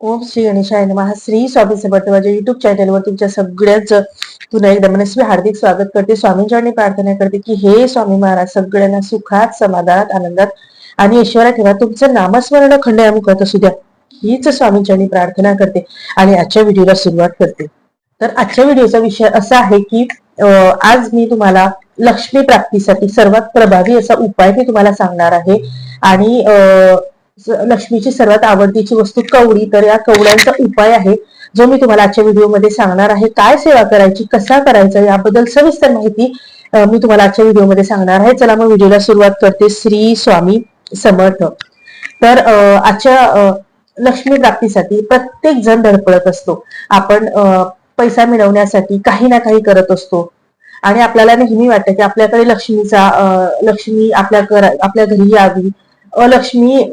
ओम श्री गणेशाय नमः. श्री स्वामी समर्थ माझ्या युट्यूब चॅनलवर तुमच्या सगळ्याच पुन्हा एकदा मनस्वी हार्दिक स्वागत करते. स्वामींच्याने प्रार्थना करते की हे स्वामी महाराज सगळ्यांना सुखात समाधानात आनंदात आणि ऐश्वर्यात ठेवा. तुमचं नामस्मरण खंडयामुखात असू द्या. हीच स्वामींच्यानी प्रार्थना करते. आणि आजच्या व्हिडिओला सुरुवात करते. तर आजच्या व्हिडिओचा विषय असा आहे की आज मी तुम्हाला लक्ष्मी प्राप्तीसाठी सर्वात प्रभावी असा उपाय मी तुम्हाला सांगणार आहे. आणि लक्ष्मीची सर्वात आवडतीची वस्तू कवडी. तर या कवड्यांचा उपाय आहे जो मी तुम्हाला आजच्या व्हिडिओमध्ये सांगणार आहे. काय सेवा करायची कसा करायचा याबद्दल सविस्तर माहिती मी तुम्हाला आजच्या व्हिडिओमध्ये सांगणार आहे. चला मग व्हिडिओला सुरुवात करते. श्री स्वामी समर्थ. तर अं, आजच्या लक्ष्मी प्राप्तीसाठी प्रत्येक जण धडपडत असतो. आपण अं, पैसा मिळवण्यासाठी काही ना काही करत असतो. आणि आपल्याला नेहमी वाटतं की आपल्याकडे लक्ष्मीचा लक्ष्मी आपल्या घरा आपल्या घरी यावी. लक्ष्मी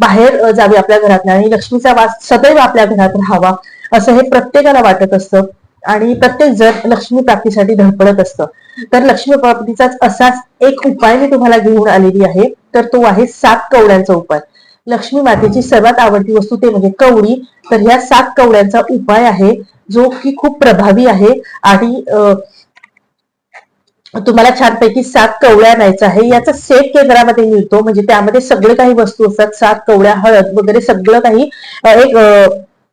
बाहेर जावी आपल्या घरात आणि लक्ष्मीचा वास सदैव आपल्या घरात राहावा असं हे प्रत्येकाला वाटत असतं. आणि प्रत्येक जण लक्ष्मी प्राप्तीसाठी धडपडत असतं. तर लक्ष्मी प्राप्तीचाच असाच एक उपाय मी तुम्हाला घेऊन आलेली आहे. तर तो आहे सात कवड्यांचा उपाय. लक्ष्मी मातेची सर्वात आवडती वस्तू ते म्हणजे कवडी. तर ह्या सात कवड्यांचा उपाय आहे जो की खूप प्रभावी आहे आणि अं, तुम्हाला छानपैकी सात कवड्या आणायचा आहे याचा सेट केंद्रामध्ये मिळतो. म्हणजे त्यामध्ये सगळे काही वस्तू असतात. सात कवड्या हळद वगैरे सगळं काही एक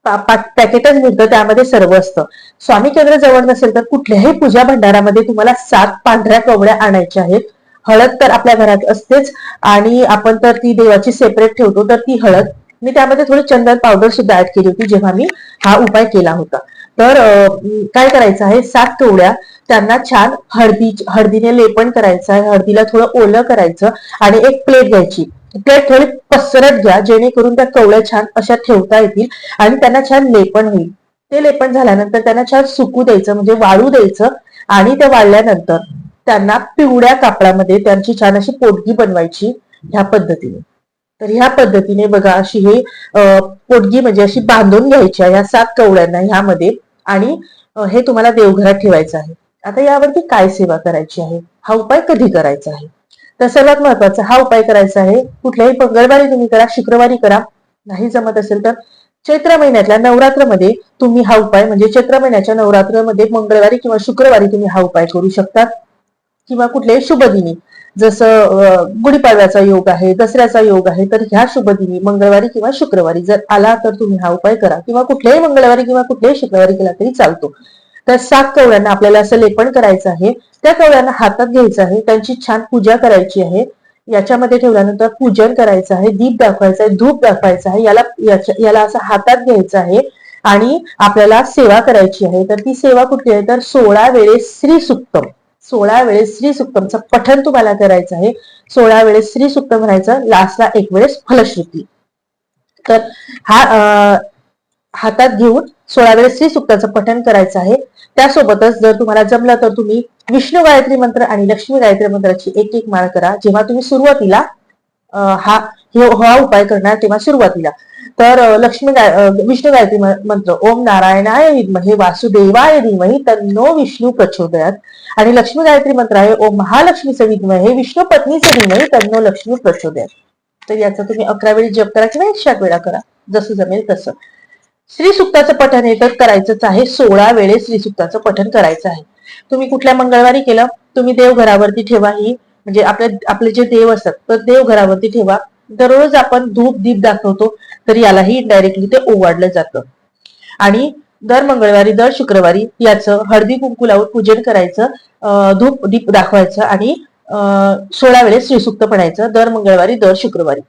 पॅकेटच मिळतं. त्यामध्ये सर्व असतं. स्वामी केंद्र जवळ नसेल तर कुठल्याही पूजा भंडारामध्ये तुम्हाला सात पांढऱ्या कवड्या आणायच्या आहेत. हळद तर आपल्या घरात असतेच. आणि आपण तर ती देवाची सेपरेट ठेवतो. तर ती हळद मी त्यामध्ये थोडी चंदन पावडर सुद्धा ऍड केली होती जेव्हा मी हा उपाय केला होता. तर काय करायचं आहे? सात कवड्या त्यांना छान हळदी हळदीने लेपन करायचं आहे. हळदीला थोडं ओलं करायचं आणि एक प्लेट घ्यायची. प्लेट थोडी पसरत घ्या जेणेकरून त्या कवळ्या छान अशा ठेवता येतील आणि त्यांना छान लेपन होईल. ते लेपन झाल्यानंतर त्यांना छान सुकू द्यायचं म्हणजे वाळू द्यायचं आणि ते वाळल्यानंतर त्यांना पिवळ्या कापडामध्ये त्यांची छान अशी पोटगी बनवायची ह्या पद्धतीने. तर ह्या पद्धतीने बघा अशी हे पोटगी म्हणजे अशी बांधून घ्यायची ह्या सात कवड्यांना ह्यामध्ये. आणि हे तुम्हाला देवघरात ठेवायचं आहे. आता यावरती काय सेवा करायची आहे? हा उपाय कधी करायचा आहे? तर सर्वात महत्त्वाचा हा उपाय करायचा आहे कुठल्याही मंगळवारी तुम्ही करा शुक्रवारी करा नाही जमत असेल तर चैत्र महिन्यातल्या नवरात्रमध्ये तुम्ही हा उपाय म्हणजे चैत्र महिन्याच्या नवरात्रमध्ये मंगळवारी किंवा शुक्रवारी तुम्ही हा उपाय करू शकता. किंवा कुठल्याही शुभ दिनी. जसं गुढीपाडव्याचा योग आहे दसऱ्याचा योग आहे तर ह्या शुभ दिनी मंगळवारी किंवा शुक्रवारी जर आला तर तुम्ही हा उपाय करा. किंवा कुठल्याही मंगळवारी किंवा कुठल्याही शुक्रवारी केला तरी चालतो. तर सात कवड्यांना आपल्याला असं लेपन करायचं आहे. त्या कवड्यांना हातात घ्यायचं आहे. त्यांची छान पूजा करायची आहे. याच्यामध्ये ठेवल्यानंतर पूजन करायचं आहे दीप दाखवायचं आहे धूप दाखवायचा आहे. याला याच्या- याला असं हातात घ्यायचं आहे आणि आपल्याला सेवा करायची आहे. तर ती सेवा कुठली आहे? तर सोळा वेळेस श्री सुक्तम सोळा वेळेस श्री सुक्तमचं पठन तुम्हाला करायचं आहे. सोळा वेळेस श्री सुक्तम म्हणायचं लास्टला एक वेळेस फलश्रुती. तर हा अं, हातात घेऊन सोळा वेळेस श्री सुक्ताचं पठन करायचं आहे. त्यासोबतच जर तुम्हाला जमलं तर तुम्ही विष्णू गायत्री मंत्र आणि लक्ष्मी गायत्री मंत्राची एक एक माळ करा. जेव्हा तुम्ही सुरुवातीला अं, हा हा उपाय करणार तेव्हा सुरुवातीला. तर लक्ष्मी विष्णू गायत्री मंत्र ओम नारायणाय विद्महे वासुदेवाय धीमही तन्नो विष्णू प्रचोदयात. आणि लक्ष्मी गायत्री मंत्र आहे ओम महालक्ष्मीचं विद्महे विष्णू पत्नीचं धीमही तन्नो लक्ष्मी प्रचोदयात. तर याचा तुम्ही अकरा वेळी जप करा किंवा एकशे आठ वेळा करा. जसं जमेल तसं. श्री सुक्ताचं पठण हे तर करायचंच आहे. सोळा वेळेस श्री सुक्ताचं पठण करायचं आहे. तुम्ही कुठल्या मंगळवारी केलं? तुम्ही देवघरावरती ठेवा ही. म्हणजे आपले आपले जे देव असतात तर देवघरावरती ठेवा. दररोज आपण धूप दीप दाखवतो तर यालाही इनडायरेक्टली ते ओवाडलं जातं. आणि दर मंगळवारी दर शुक्रवारी याचं हळदी कुंकू लावून पूजन करायचं धूप दीप दाखवायचं आणि अं, सोळा वेळेस श्रीसुक्त म्हणायचं दर मंगळवारी दर शुक्रवारी.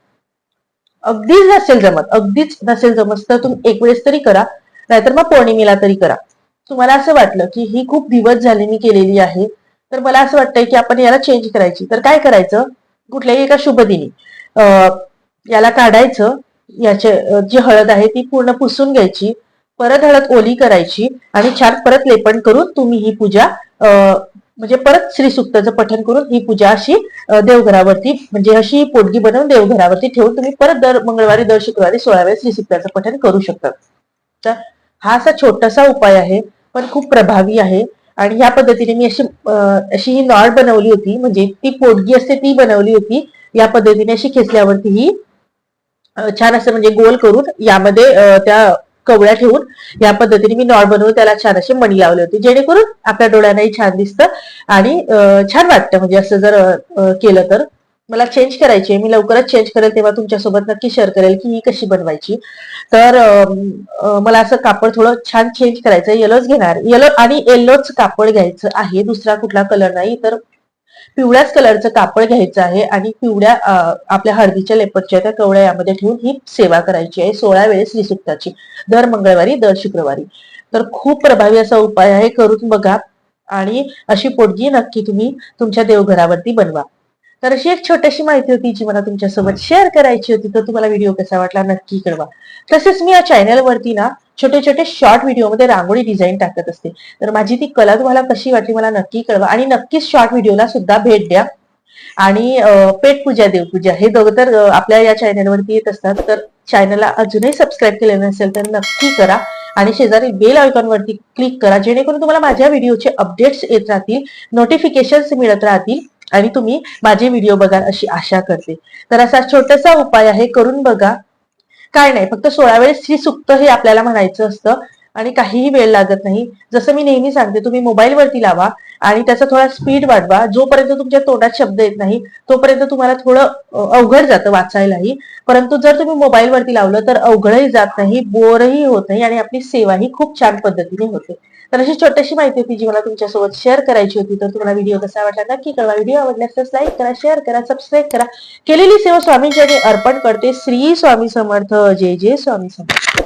अगदीच नसेल जमत अगदीच नसेल जमत तर तुम्ही एक वेळेस तरी करा नाहीतर मग पौर्णिमेला तरी करा. तुम्हाला असं वाटलं की ही खूप दिवस झाले मी केलेली आहे तर मला असं वाटतंय की आपण याला चेंज करायची. तर काय करायचं? कुठल्याही एका शुभ दिनी. याला काढायचं. याचे जी हळद आहे ती पूर्ण पुसून घ्यायची. परत हळद ओली करायची आणि छान परत लेपन करून तुम्ही ही पूजा अं, म्हणजे परत श्री सुक्ताचं करून ही पूजा अशी देवघरावरती म्हणजे अशी पोटगी बनवून देवघरावरती ठेवून तुम्ही परत दर मंगळवारी दर शुक्रवारी सोळा वेळेस श्री सुक्ताचं पठन करू शकता. तर हा असा छोटासा उपाय आहे पण खूप प्रभावी आहे. आणि ह्या पद्धतीने मी अशी अशी ही नॉड बनवली होती म्हणजे ती पोटगी असते ती बनवली होती. या पद्धतीने अशी खेचल्यावरती ही छान असं म्हणजे गोल करून यामध्ये त्या कवळ्या ठेवून या पद्धतीने मी नॉट बनवून त्याला छान असे मणी लावले होते. जेणेकरून आपल्या डोळ्यांनाही छान दिसतं आणि छान वाटतं. म्हणजे असं जर केलं तर. मला चेंज करायची आहे. मी लवकरच चेंज करेल तेव्हा तुमच्यासोबत नक्की शेअर करेल की ही कशी बनवायची. तर मला असं कापड थोडं छान चेंज करायचं येलोच घेणार. येलो आणि येल्लोच कापड घ्यायचं आहे. दुसरा कुठला कलर नाही. तर पिवळ्याच कलरचं कापड घ्यायचं आहे आणि पिवळ्या आपल्या हळदीच्या लेपटच्या त्या कवड्या यामध्ये ठेवून ही सेवा करायची आहे. सोळा वेळेस श्रीसुक्ताची दर मंगळवारी दर शुक्रवारी. तर खूप प्रभावी असा उपाय आहे. करून बघा आणि अशी पोटगी नक्की तुम्ही तुमच्या देवघरावरती बनवा. तर अशी एक छोटीशी माहिती होती जी मला तुमच्यासोबत शेअर करायची होती. तर तुम्हाला व्हिडिओ कसा वाटला नक्की कळवा. तसेच मी या चॅनलवरती ना छोटे छोटे शॉर्ट व्हिडिओमध्ये रांगोळी डिझाईन टाकत असते. तर माझी ती कला तुम्हाला कशी वाटली मला नक्की कळवा. आणि नक्कीच शॉर्ट व्हिडिओला सुद्धा भेट द्या. आणि पेट पूजा देवपूजा हे दोघं तर आपल्या या चॅनलवरती येत असतात. तर चॅनलला अजूनही सबस्क्राईब केलेलं नसेल तर नक्की करा. आणि शेजारी बेल आयकॉनवरती क्लिक करा. जेणेकरून तुम्हाला माझ्या व्हिडिओचे अपडेट्स येत राहतील नोटिफिकेशन्स मिळत राहतील आणि तुम्ही माझे व्हिडिओ बघाल अशी आशा करते. तर असा छोटासा उपाय आहे करून बघा. काय नाही. फक्त सोळा वेळेस श्री सुक्त हे आपल्याला म्हणायचं असतं आणि काहीही वेळ लागत नाही. जसं मी नेहमी सांगते तुम्ही मोबाईलवरती लावा. आणि त्याचा थोडा स्पीड वाढवा. जोपर्यंत तुमच्या तोंडात शब्द येत नाही तोपर्यंत तुम्हाला थोडं अवघड जातं वाचायलाही. परंतु जर तुम्ही मोबाईल वरती लावलं तर अवघडही जात नाही बोरही होत नाही आणि आपली सेवाही खूप छान पद्धतीने होते. तर अशी छोटीशी माहिती होती जी मला तुमच्यासोबत शेअर करायची होती. तर तुम्हाला व्हिडिओ कसा वाटला नक्की कळवा. व्हिडिओ आवडल्यास तर लाईक करा शेअर करा सबस्क्राईब करा. केलेली सेवा स्वामींच्या अर्पण करते श्री स्वामी समर्थ. जय जय स्वामी समर्थ.